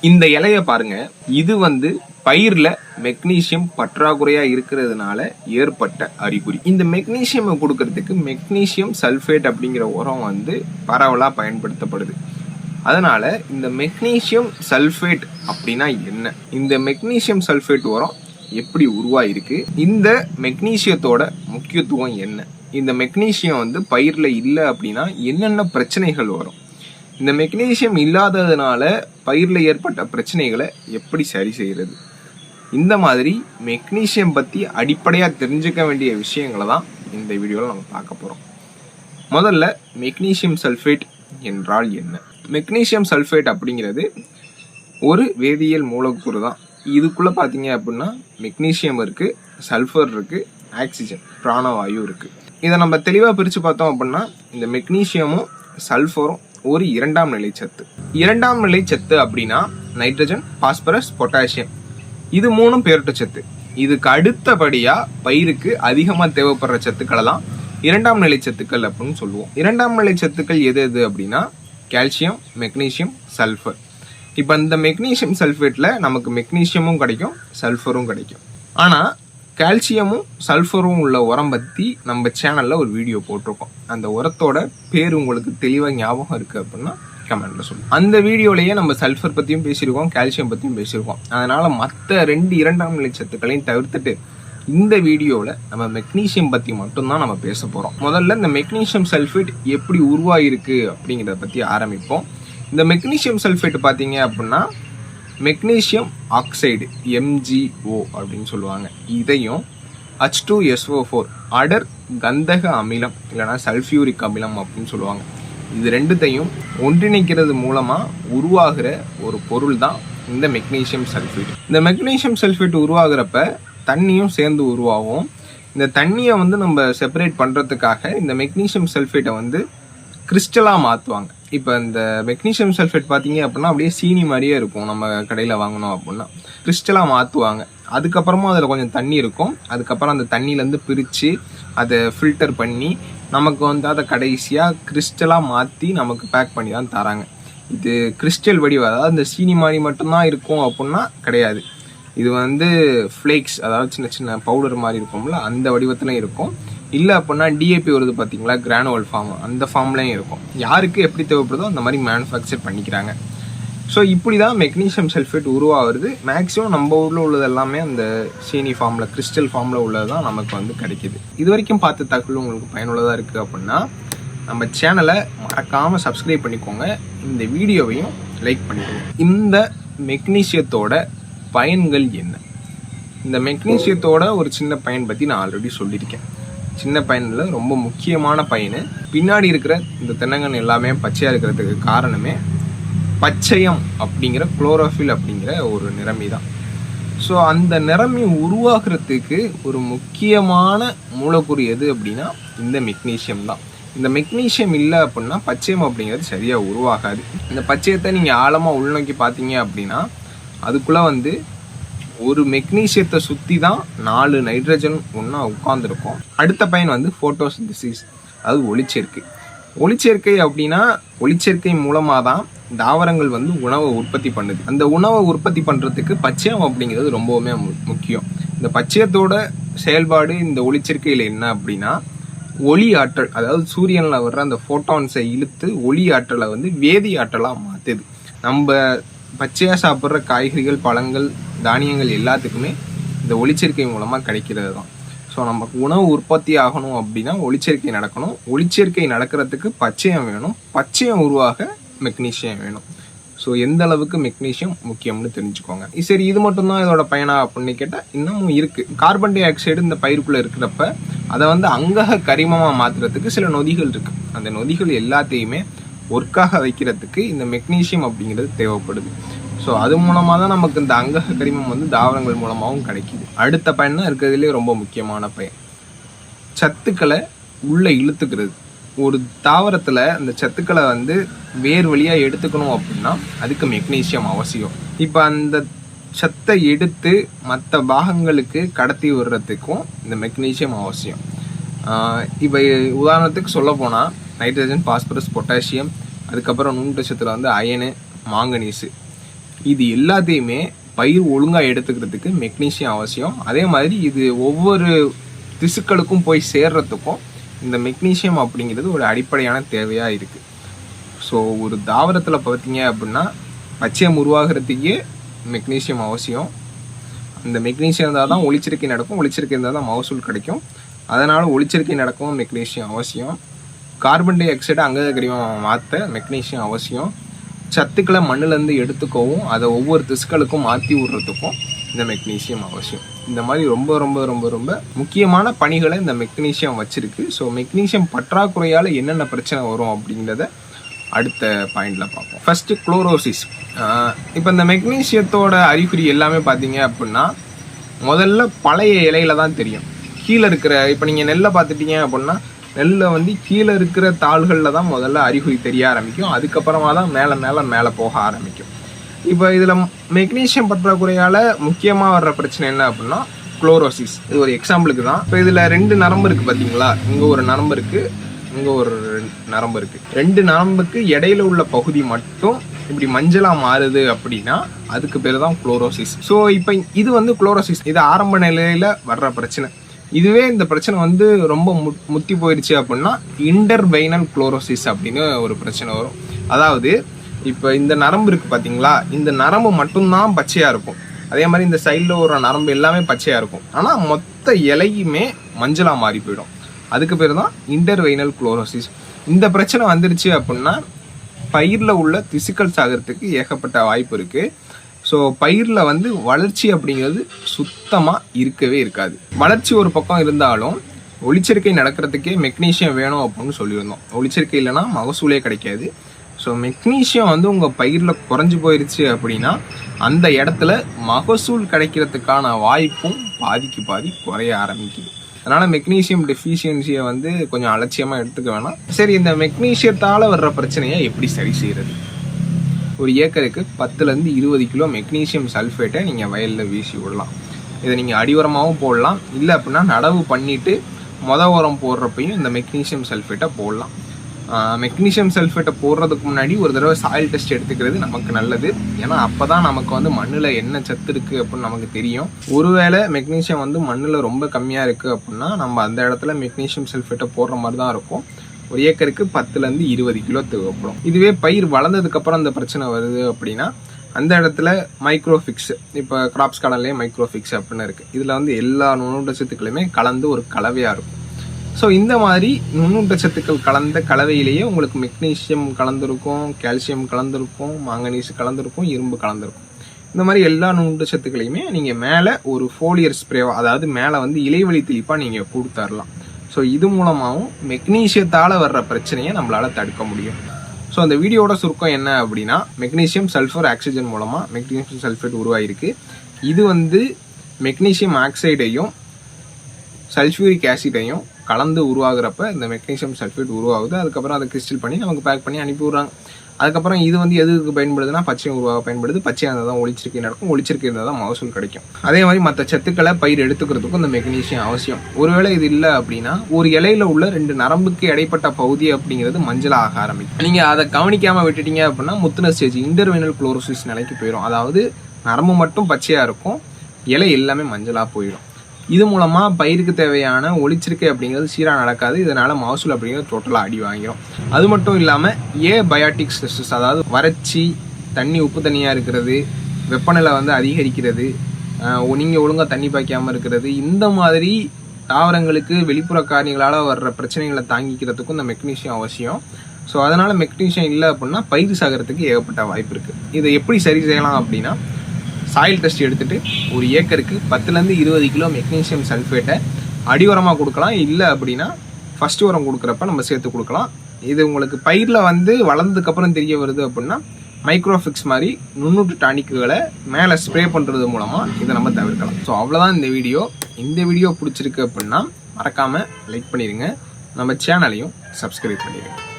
இந்த இலைய பாருங்க. இது வந்து பயிர்ல மெக்னீசியம் பற்றாக்குறையா இருக்கிறதுனால ஏற்பட்ட அறிகுறி. இந்த மெக்னீசியம் கொடுக்கறதுக்கு மெக்னீசியம் சல்ஃபேட் அப்படிங்கிற உரம் வந்து பரவலாக பயன்படுத்தப்படுது. அதனால இந்த மெக்னீசியம் சல்ஃபேட் அப்படின்னா என்ன? இந்த மெக்னீசியம் சல்ஃபேட் உரம் எப்படி உருவாயிருக்கு? இந்த மெக்னீசியத்தோட முக்கியத்துவம் என்ன? இந்த மெக்னீசியம் வந்து பயிரில் இல்லை அப்படின்னா என்னென்ன பிரச்சனைகள் வரும்? இந்த மெக்னீசியம் இல்லாததுனால பயிரில் ஏற்பட்ட பிரச்சனைகளை எப்படி சரி செய்கிறது இந்த மாதிரி மெக்னீசியம் பற்றி அடிப்படையாக தெரிஞ்சுக்க வேண்டிய விஷயங்களை தான் இந்த வீடியோவில் நம்ம பார்க்க போகிறோம் முதல்ல மெக்னீசியம் சல்ஃபேட் என்றால் என்ன? மெக்னீசியம் சல்ஃபேட் அப்படிங்கிறது ஒரு வேதியியல் மூலக்கூறு தான். இதுக்குள்ளே பார்த்தீங்க அப்படின்னா மெக்னீசியம் இருக்குது சல்ஃபர் இருக்குது ஆக்சிஜன் பிராணவாயு இருக்குது இதை நம்ம தெளிவாக பிரித்து பார்த்தோம் அப்படின்னா இந்த மெக்னீசியமும் சல்ஃபரும் ஒரு இரண்டாம் நிலை சத்து. இரண்டாம் நிலை சத்து அப்படின்னா நைட்ரஜன் பாஸ்பரஸ் பொட்டாசியம் இது மூணும் பேரட்ட சத்து. இதுக்கு அடுத்தபடியா பயிருக்கு அதிகமாக தேவைப்படுற சத்துக்களை தான் இரண்டாம் நிலை சத்துக்கள் அப்படின்னு சொல்லுவோம். இரண்டாம் நிலை சத்துக்கள் எது எது அப்படின்னா கால்சியம் மெக்னீசியம் சல்ஃபர் இப்போ இந்த மெக்னீசியம் சல்ஃபேட்டில் நமக்கு மெக்னீசியமும் கிடைக்கும் சல்ஃபரும் கிடைக்கும். ஆனால் கால்சியமும் சல்ஃபரும் உள்ள உரம் பற்றி நம்ம சேனலில் ஒரு வீடியோ போட்டிருக்கோம். அந்த உரத்தோட பேர் உங்களுக்கு தெளிவாக ஞாபகம் இருக்குது அப்படின்னா கமெண்ட்ல சொல்லுங்க. அந்த வீடியோலயே நம்ம சல்ஃபர் பற்றியும் பேசியிருக்கோம் கால்சியம் பற்றியும் பேசியிருக்கோம். அதனால் மற்ற ரெண்டு இரண்டாம் நிலை சத்துக்களையும் தவிர்த்துட்டு இந்த வீடியோவில் நம்ம மெக்னீஷியம் பற்றி மட்டும்தான் நம்ம பேச போகிறோம் முதல்ல இந்த மெக்னீஷியம் சல்ஃபேட் எப்படி உருவாயிருக்கு அப்படிங்கிறத பற்றி ஆரம்பிப்போம். இந்த மெக்னீஷியம் சல்ஃபேட் பார்த்தீங்க அப்படின்னா மெக்னீஷியம் ஆக்சைடு எம்ஜிஓ அப்படின்னு சொல்லுவாங்க. இதையும் ஹச் டூ எஸ்ஓ ஃபோர் அடர் கந்தக அமிலம் இல்லைனா சல்ஃபியூரிக் அமிலம் அப்படின்னு சொல்லுவாங்க. இது ரெண்டுத்தையும் ஒன்றிணைக்கிறது மூலமாக உருவாகிற ஒரு பொருள் தான் இந்த மெக்னீஷியம் சல்ஃபேட் இந்த மெக்னீஷியம் சல்ஃபேட் உருவாகிறப்ப தண்ணியும் சேர்ந்து உருவாகும். இந்த தண்ணியை வந்து நம்ம செப்பரேட் பண்ணுறதுக்காக இந்த மெக்னீஷியம் சல்ஃபேட்டை வந்து கிறிஸ்டலாக மாற்றுவாங்க இப்போ இந்த மெக்னீஷியம் சல்ஃபேட் பார்த்தீங்க அப்படின்னா அப்படியே சீனி மாதிரியே இருக்கும். நம்ம கடையில் வாங்கினோம் அப்படின்னா. கிறிஸ்டலாக மாற்றுவாங்க அதுக்கப்புறமா அதில் கொஞ்சம் தண்ணி இருக்கும். அதுக்கப்புறம் அந்த தண்ணியிலேருந்து பிரித்து அதை ஃபில்டர் பண்ணி நமக்கு வந்து அதை கடைசியாக கிறிஸ்டலாக மாற்றி நமக்கு பேக் பண்ணி தான் தராங்க. இது கிறிஸ்டல் வடிவம் அதாவது இந்த சீனி மாதிரி மட்டும்தான் இருக்கும் அப்படின்னா கிடையாது. இது வந்து ஃப்ளேக்ஸ் அதாவது சின்ன சின்ன பவுடர் மாதிரி இருக்கும்ல அந்த வடிவத்துலையும் இருக்கும். இல்லை அப்படின்னா டிஏபி வருது பார்த்தீங்களா கிரானுவல் ஃபார்ம் அந்த ஃபார்ம்லேயும் இருக்கும். யாருக்கு எப்படி தேவைப்படுதோ அந்த மாதிரி மேனுஃபேக்சர் பண்ணிக்கிறாங்க. ஸோ இப்படி தான் மெக்னீஷியம் சல்ஃபேட் உருவாகுது மேக்ஸிமம் நம்ம ஊரில் உள்ளது எல்லாமே அந்த சீனி ஃபார்மில் கிறிஸ்டல் ஃபார்மில் உள்ளது தான் நமக்கு வந்து கிடைக்கிது. இது வரைக்கும் பார்த்த தகவல் உங்களுக்கு பயனுள்ளதாக இருக்குது அப்படின்னா நம்ம சேனலை மறக்காமல் சப்ஸ்கிரைப் பண்ணிக்கோங்க. இந்த வீடியோவையும் லைக் பண்ணிக்கோங்க. இந்த மெக்னீசியத்தோட பயன்கள் என்ன? இந்த மெக்னீசியத்தோட ஒரு சின்ன பயன் பற்றி நான் ஆல்ரெடி சொல்லியிருக்கேன். சின்ன பையனில் ரொம்ப முக்கியமான பையனு. பின்னாடி இருக்கிற இந்த தென்னங்கன்று எல்லாமே பச்சையாக இருக்கிறதுக்கு காரணமே பச்சையம் அப்படிங்கிற குளோரோஃபில் அப்படிங்கிற ஒரு நிறமி தான். ஸோ அந்த நிறமி உருவாகிறதுக்கு ஒரு முக்கியமான மூலக்கூறு எது அப்படின்னா இந்த மெக்னீஷியம் தான். இந்த மெக்னீஷியம் இல்லை அப்படின்னா பச்சையம் அப்படிங்கிறது சரியாக உருவாகாது. இந்த பச்சையத்தை நீங்கள் ஆழமாக உள்நோக்கி பார்த்தீங்க அப்படின்னா அதுக்குள்ளே வந்து ஒரு மெக்னீசியத்தை சுற்றி தான் நாலு நைட்ரஜன் ஒன்றா உட்காந்துருக்கும் அடுத்த பயன் வந்து ஃபோட்டோசிந்தசிஸ் அதாவது ஒளிச்சேர்க்கை. ஒளிச்சேர்க்கை அப்படின்னா ஒளிச்சேர்க்கை மூலமாக தான் தாவரங்கள் வந்து உணவை உற்பத்தி பண்ணுது. அந்த உணவை உற்பத்தி பண்ணுறதுக்கு பச்சையம் அப்படிங்கிறது ரொம்பவுமே மு- முக்கியம். இந்த பச்சையத்தோட செயல்பாடு இந்த ஒளிச்சேர்க்கையில் என்ன அப்படின்னா ஒளி ஆற்றல் அதாவது சூரியனில் வர்ற அந்த ஃபோட்டான்ஸை இழுத்து ஒளி ஆற்றலை வந்து வேதி ஆற்றலாக மாற்றுது நம்ம பச்சையாக சாப்பிட்ற காய்கறிகள் பழங்கள் தானியங்கள் எல்லாத்துக்குமே இந்த ஒளிச்சேர்க்கை மூலமாக கிடைக்கிறது தான் ஸோ நமக்கு உணவு உற்பத்தி ஆகணும் அப்படின்னா ஒளிச்சேர்க்கை நடக்கணும். ஒளிச்சேர்க்கை நடக்கிறதுக்கு பச்சையம் வேணும். பச்சையம் உருவாக மெக்னீஷியம் வேணும். ஸோ எந்த அளவுக்கு மெக்னீஷியம் முக்கியம்னு தெரிஞ்சுக்கோங்க. சரி இது மட்டும்தான் இதோட பயனா அப்படின்னு கேட்டால் இன்னமும் இருக்குது கார்பன் டை ஆக்சைடு இந்த பயிருக்குள்ளே இருக்கிறப்ப அதை வந்து அங்கக கரிமமாக மாற்றுறதுக்கு சில நொதிகள் இருக்குது அந்த நொதிகள் எல்லாத்தையுமே ஒர்க்காக வைக்கிறதுக்கு இந்த மெக்னீஷியம் அப்படிங்கிறது தேவைப்படுது. ஸோ அது மூலமாக தான் நமக்கு இந்த அங்கக கரிமம் வந்து தாவரங்கள் மூலமாகவும் கிடைக்குது. அடுத்த பயன் தான் இருக்கிறதுலே ரொம்ப முக்கியமான பயன். சத்துக்களை உள்ளே இழுத்துக்கிறது. ஒரு தாவரத்தில் அந்த சத்துக்களை வந்து வேர் வழியாக எடுத்துக்கணும் அப்படின்னா அதுக்கு மெக்னீஷியம் அவசியம். இப்போ அந்த சத்தை எடுத்து மற்ற பாகங்களுக்கு கடத்தி விடுறதுக்கும் இந்த மெக்னீஷியம் அவசியம். இப்போ உதாரணத்துக்கு சொல்ல போனால் நைட்ரஜன் பாஸ்பரஸ் பொட்டாசியம் அதுக்கப்புறம் நுண்ணுட்டச்சத்தில் வந்து அயனு மாங்கனீஸு இது எல்லாத்தையுமே பயிர் ஒழுங்காக எடுத்துக்கிறதுக்கு மெக்னீசியம் அவசியம். அதே மாதிரி இது ஒவ்வொரு திசுக்களுக்கும் போய் சேர்றதுக்கும் இந்த மெக்னீசியம் அப்படிங்கிறது ஒரு அடிப்படையான தேவையாக இருக்குது ஸோ ஒரு தாவரத்தில் பார்த்தீங்க அப்படின்னா பச்சையம் உருவாகிறதுக்கே மெக்னீசியம் அவசியம். அந்த மெக்னீசியம் இருந்தால் தான் ஒளிச்சேர்க்கை நடக்கும் ஒளிச்சேர்க்கை இருந்தால் தான் மகசூல் கிடைக்கும். அதனால் ஒளிச்சேர்க்கை நடக்கவும் மெக்னீசியம் அவசியம். கார்பன் டை ஆக்சைடை அங்ககரியம் மாற்ற மெக்னீஷியம் அவசியம். சத்துக்களை மண்ணுலேருந்து எடுத்துக்கவும் அதை ஒவ்வொரு திசுக்களுக்கும் மாற்றி விடுறதுக்கும் இந்த மெக்னீஷியம் அவசியம். இந்த மாதிரி ரொம்ப ரொம்ப ரொம்ப ரொம்ப முக்கியமான பணிகளை இந்த மெக்னீஷியம் வச்சுருக்கு. ஸோ மெக்னீஷியம் பற்றாக்குறையால் என்னென்ன பிரச்சனை வரும் அப்படிங்கிறத அடுத்த பாயிண்டில் பார்ப்போம். ஃபஸ்ட்டு குளோரோசிஸ் இப்போ இந்த மெக்னீசியத்தோட அறிகுறி எல்லாமே பார்த்தீங்க அப்படின்னா முதல்ல பழைய இலையில தான் தெரியும். கீழே இருக்கிற இப்போ நீங்கள் நெல்லை பார்த்துட்டீங்க அப்படின்னா நெல்லை வந்து கீழே இருக்கிற தாள்களில் தான் முதல்ல அறிகுறி தெரிய ஆரம்பிக்கும். அதுக்கப்புறமா தான் மேலே மேலே மேலே போக ஆரம்பிக்கும். இப்போ இதில் மெக்னீசியம் பற்றாக்குறையால் முக்கியமாக வர்ற பிரச்சனை என்ன அப்படின்னா குளோரோசிஸ் இது ஒரு எக்ஸாம்பிளுக்கு தான். இப்போ இதில் ரெண்டு நரம்பு இருக்குது பார்த்தீங்களா இங்கே ஒரு நரம்பு இருக்குது இங்கே ஒரு நரம்பு இருக்குது ரெண்டு நரம்புக்கு இடையில உள்ள பகுதி மட்டும் இப்படி மஞ்சளாக மாறுது அப்படின்னா அதுக்கு பேர் தான் குளோரோசிஸ் ஸோ இப்போ இது வந்து குளோரோசிஸ் இது ஆரம்ப நிலையில் வர்ற பிரச்சனை. இதுவே இந்த பிரச்சனை வந்து ரொம்ப முத்தி போயிடுச்சு அப்படின்னா இன்டர்வைனல் குளோரோசிஸ் அப்படின்னு ஒரு பிரச்சனை வரும். அதாவது இப்போ இந்த நரம்பு இருக்கு பார்த்தீங்களா இந்த நரம்பு மட்டும்தான் பச்சையா இருக்கும். அதே மாதிரி இந்த சைடில் ஒரு நரம்பு எல்லாமே பச்சையா இருக்கும். ஆனால் மொத்த இலையுமே மஞ்சளாக மாறி போயிடும். அதுக்கு பேர் தான் இன்டர்வைனல் குளோரோசிஸ் இந்த பிரச்சனை வந்துருச்சு அப்படின்னா பயிரில் உள்ள திசுக்கள் சாகிறதுக்கு ஏகப்பட்ட வாய்ப்பு இருக்குது ஸோ பயிரில் வந்து வளர்ச்சி அப்படிங்கிறது சுத்தமாக இருக்கவே இருக்காது. வளர்ச்சி ஒரு பக்கம் இருந்தாலும் ஒளிச்சேர்க்கை நடக்கிறதுக்கே மெக்னீஷியம் வேணும் அப்படின்னு சொல்லியிருந்தோம். ஒளிச்சேர்க்கை இல்லைன்னா மகசூலே கிடைக்காது. ஸோ மெக்னீஷியம் வந்து உங்கள் பயிரில் குறைஞ்சி போயிருச்சு அப்படின்னா அந்த இடத்துல மகசூல் கிடைக்கிறதுக்கான வாய்ப்பும் பாதிக்கு பாதி குறைய ஆரம்பிக்குது. அதனால் மெக்னீஷியம் டெஃபிஷியன்சியை வந்து கொஞ்சம் அலட்சியமாக எடுத்துக்க வேணாம். சரி இந்த மெக்னீஷியத்தால் வர்ற பிரச்சனையை எப்படி சரி செய்கிறது ஒரு ஏக்கருக்கு பத்துலேருந்து இருபது கிலோ மெக்னீஷியம் சல்ஃபேட்டை நீங்கள் வயலில் வீசி விடலாம். இதை நீங்கள் அடிவரமாகவும் போடலாம். இல்லை அப்படின்னா நடவு பண்ணிவிட்டு மொத உரம் போடுறப்பையும் இந்த மெக்னீஷியம் சல்ஃபேட்டை போடலாம். மெக்னீஷியம் சல்ஃபேட்டை போடுறதுக்கு முன்னாடி ஒரு தடவை சாயில் டெஸ்ட் எடுத்துக்கிறது நமக்கு நல்லது. ஏன்னா அப்போ தான் நமக்கு வந்து மண்ணில் என்ன சத்து இருக்குது அப்படின்னு நமக்கு தெரியும். ஒருவேளை மெக்னீஷியம் வந்து மண்ணில் ரொம்ப கம்மியாக இருக்குது அப்படின்னா நம்ம அந்த இடத்துல மெக்னீஷியம் சல்ஃபேட்டை போடுற மாதிரி தான் இருக்கும். ஒரு ஏக்கருக்கு பத்துலேருந்து இருபது கிலோ தேவைப்படும். இதுவே பயிர் வளர்ந்ததுக்கப்புறம் அந்த பிரச்சனை வருது அப்படின்னா அந்த இடத்துல மைக்ரோஃபிக்ஸ் இப்போ கிராப்ஸ் கடல்லே மைக்ரோஃபிக்ஸ் அப்படின்னு இருக்குது இதில் வந்து எல்லா நுண்ணூட்டச்சத்துக்களுமே கலந்து ஒரு கலவையாக இருக்கும். ஸோ இந்த மாதிரி நுண்ணூட்டச்சத்துக்கள் கலந்த கலவையிலேயே உங்களுக்கு மெக்னீசியம் கலந்துருக்கும் கால்சியம் கலந்துருக்கும் மாங்கனீஸ் கலந்துருக்கும் இரும்பு கலந்துருக்கும். இந்த மாதிரி எல்லா நுண்ணூட்டச்சத்துக்களையுமே நீங்கள் மேலே ஒரு ஃபோலியர் ஸ்ப்ரே அதாவது மேலே வந்து இலைவழி தெளிப்பாக நீங்கள் கொடுத்தரலாம். ஸோ இது மூலமாகவும் மெக்னீசியத்தால் வர்ற பிரச்சனையை நம்மளால் தடுக்க முடியும். ஸோ அந்த வீடியோட சுருக்கம் என்ன அப்படின்னா மெக்னீசியம் சல்ஃபர் ஆக்சிஜன் மூலமாக மெக்னீசியம் சல்ஃபேட் உருவாயிருக்கு. இது வந்து மெக்னீசியம் ஆக்சைடையும் சல்ஃபியூரிக் ஆசிடையும் கலந்து உருவாகிறப்ப இந்த மெக்னீசியம் சல்ஃபேட் உருவாகுது. அதுக்கப்புறம் அதை கிறிஸ்டல் பண்ணி நமக்கு பேக் பண்ணி அனுப்பி விடுறாங்க. அதுக்கப்புறம் இது வந்து எதுக்கு பயன்படுதுன்னா பச்சை உருவாக பயன்படுது. பச்சையாக இருந்தால் தான் ஒளிச்சிருக்கை நடக்கும். ஒளிச்சிருக்கை இருந்தால் தான் மகசூல் கிடைக்கும். அதே மாதிரி மற்ற சத்துக்களை பயிர் எடுத்துக்கிறதுக்கும் இந்த மெக்னீஷியம் அவசியம். ஒருவேளை இது இல்லை அப்படின்னா ஒரு இலையில உள்ள ரெண்டு நரம்புக்கு இடைப்பட்ட பகுதி அப்படிங்கிறது மஞ்சள் ஆக ஆரம்பிக்கும். நீங்கள் அதை கவனிக்காமல் விட்டுட்டீங்க அப்படின்னா முத்தின ஸ்டேஜ் இன்டர்வெனல் குளோரோசிஸ் நிலைக்கு போயிடும் அதாவது நரம்பு மட்டும் பச்சையாக இருக்கும் இலை எல்லாமே மஞ்சளாக போயிடும் இது மூலமாக பயிருக்கு தேவையான ஒளிச்சிருக்கை அப்படிங்கிறது சீராக நடக்காது. இதனால் மகசூல் அப்படிங்கிறது டோட்டலாக அடி வாங்கிடும் அது மட்டும் இல்லாமல் ஏ பயாட்டிக் ஸ்ட்ரெஸ்ஸஸ் அதாவது வறட்சி தண்ணி உப்பு தண்ணியாக இருக்கிறது வெப்பநிலை வந்து அதிகரிக்கிறது நீங்கள் ஒழுங்காக தண்ணி பாய்க்காமல் இருக்கிறது இந்த மாதிரி தாவரங்களுக்கு வெளிப்புற காரணிகளால் வர்ற பிரச்சனைகளை தாங்கிக்கிறதுக்கும் இந்த மெக்னீஷியம் அவசியம். ஸோ அதனால் மெக்னீஷியம் இல்லை அப்படின்னா பயிர் சாகிறதுக்கு ஏகப்பட்ட வாய்ப்பு இருக்குது இதை எப்படி சரி செய்யலாம் அப்படின்னா சாயில் டெஸ்ட் எடுத்துகிட்டு ஒரு ஏக்கருக்கு பத்துலேருந்து இருபது கிலோ மெக்னீஷியம் சல்ஃபேட்டை அடி உரமாக கொடுக்கலாம். இல்லை அப்படின்னா ஃபஸ்ட் உரம் கொடுக்குறப்ப நம்ம சேர்த்து கொடுக்கலாம். இது உங்களுக்கு பயிரில் வந்து வளர்ந்ததுக்கப்புறம் தெரிய வருது அப்படின்னா மைக்ரோஃபிக்ஸ் மாதிரி நுண்ணூட்டு டானிக்குகளை மேலே ஸ்ப்ரே பண்ணுறது மூலமாக இதை நம்ம தவிர்க்கலாம். ஸோ அவ்வளோதான் இந்த வீடியோ. இந்த வீடியோ பிடிச்சிருக்கு அப்படின்னா மறக்காமல் லைக் பண்ணிடுங்க நம்ம சேனலையும் சப்ஸ்கிரைப் பண்ணிடுங்க